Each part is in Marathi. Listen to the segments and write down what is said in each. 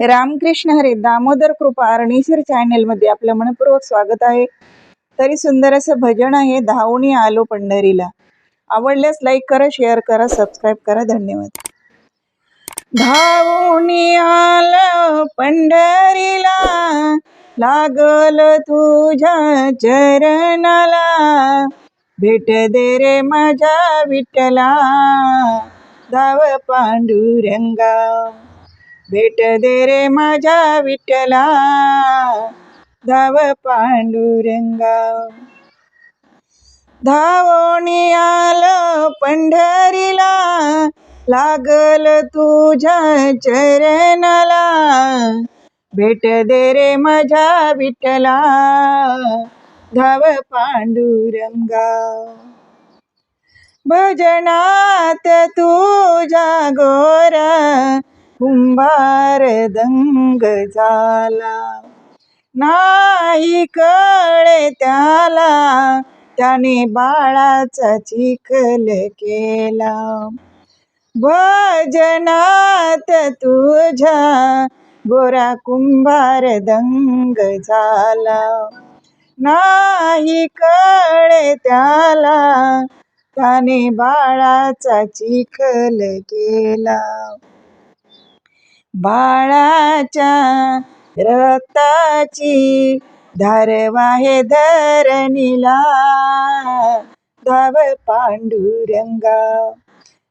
रामकृष्ण हरे दामोदर कृपा अरणेश्वर चॅनेलमध्ये आपलं मनपूर्वक स्वागत आहे. तरी सुंदर असं भजन आहे धावणी आलो पंढरीला. आवडल्यास लाईक करा शेअर करा सबस्क्राईब करा. धन्यवाद. धावणी आलो पंढरीला लागल तुझ्या चरणाला. भेट दे रे माझ्या विठ्ठला धाव पांडुरंगा. भेट दे रे माझ्या विठ्ठला. धाव पांडुरंगा. धावणी आलो पंढरीला. लागल तुझ्या चरणाला. भेट दे रे माझ्या विठ्ठला. धाव पांडुरंगा. भजनात तुझ्या गोरा. कुंभार दंग झाला. नाही कळे त्याला त्याने बाळाचा चिखल केला. भजनात तुझ्या गोरा कुंभार दंग झाला. नाही कळे त्याला त्याने बाळाचा चिखल केला. बाळाच्या रक्ताची धारवाहे धरणीला. धाव पांडुरंगा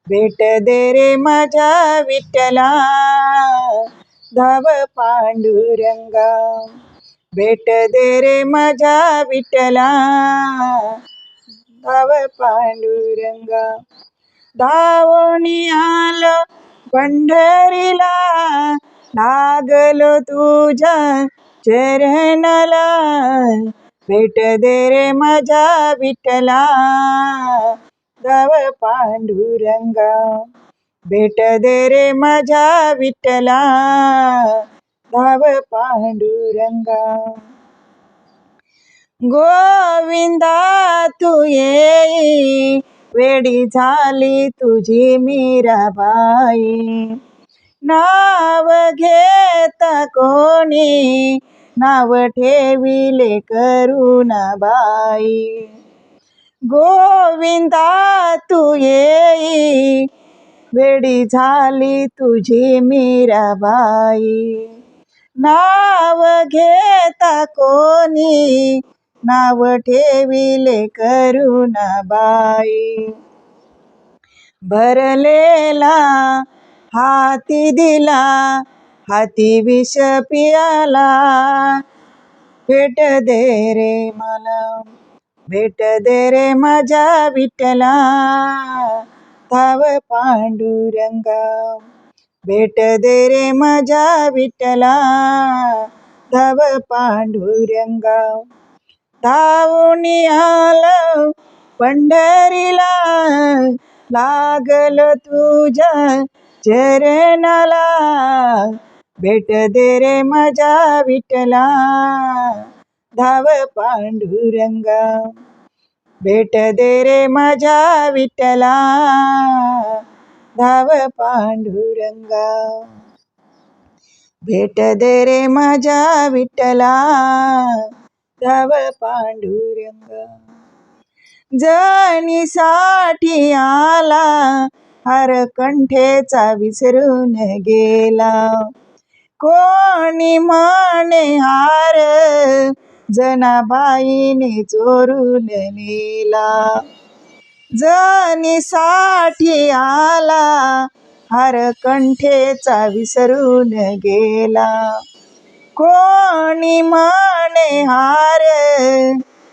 भेट दे रे माझ्या विठ्ठला. धाव पांडुरंगा भेट दे रे माझ्या विठ्ठला. धाव पांडुरंगा धावणी आलं पंढरीला लागलो तुझ्या चरणाला. भेट दे रे माझ्या विठला दव पांडुरंगा. भेट दे रे माझ्या विठला धाव पांडुरंगा. गोविंदा तू येई वेडी झाली तुझी मीराबाई. नाव घेता कोणी नाव ठेविले करुणाबाई. गोविंदा तू येई वेडी झाली तुझी मीराबाई. नाव घेता कोणी नाव ठेविले करुणाबाई भरलेला हाती दिला हाती विष पियाला. भेट दे रे मला भेट दे रे माझ्या विठला धाव पांडुरंगा भेट दे रे माझ्या विठला धाव पांडुरंगा. धावणी आलं पंढरीला. लागल तुझ्या चरणाला. भेट दे रे माझ्या विठला धाव पांडुरंगा. भेट दे रे माझ्या विठला धाव पांडुरंगा. भेट दे रे माझ्या विठ्ठला पांडुरंग. पांडुरंगा जणीसाठी आला हर कंठेचा विसरून गेला. कोणी म्हणे हार जनाबाईने चोरून नेला. जणीसाठी आला हर कंठेचा विसरून गेला. कोणी म्हणे हार?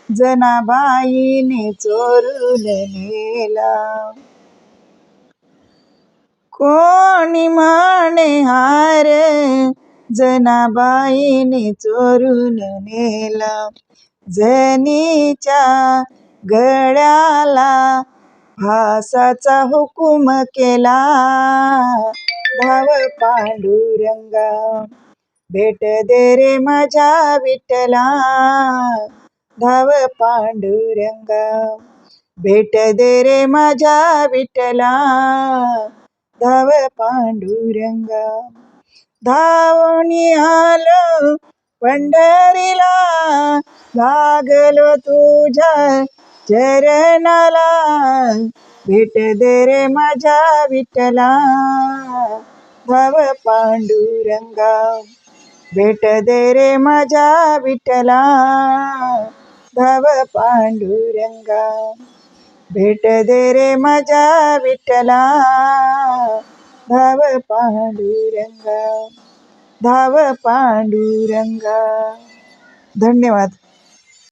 जनाबाईने चोरून नेला कोणी म्हणे हार? जनाबाईने चोरून नेला जनीच्या गळ्याला भासाचा हुकुम केला. धाव पांडुरंगा. भेट दे रे माझ्या विठ्ठला. धाव पांडुरंगा. भेट दे रे माझ्या विठ्ठला. धाव पांडुरंगा. धावणी आलो पंढरीला. लागलो तुझ्या चरणाला. भेट दे रे माझ्या विठ्ठला. धाव पांडुरंगा. भेट दे रे माझ्या विठला धाव पांडुरंगा. भेट दे रे माझ्या विठला धाव पांडुरंगा. धाव पांडुरंगा. धन्यवाद.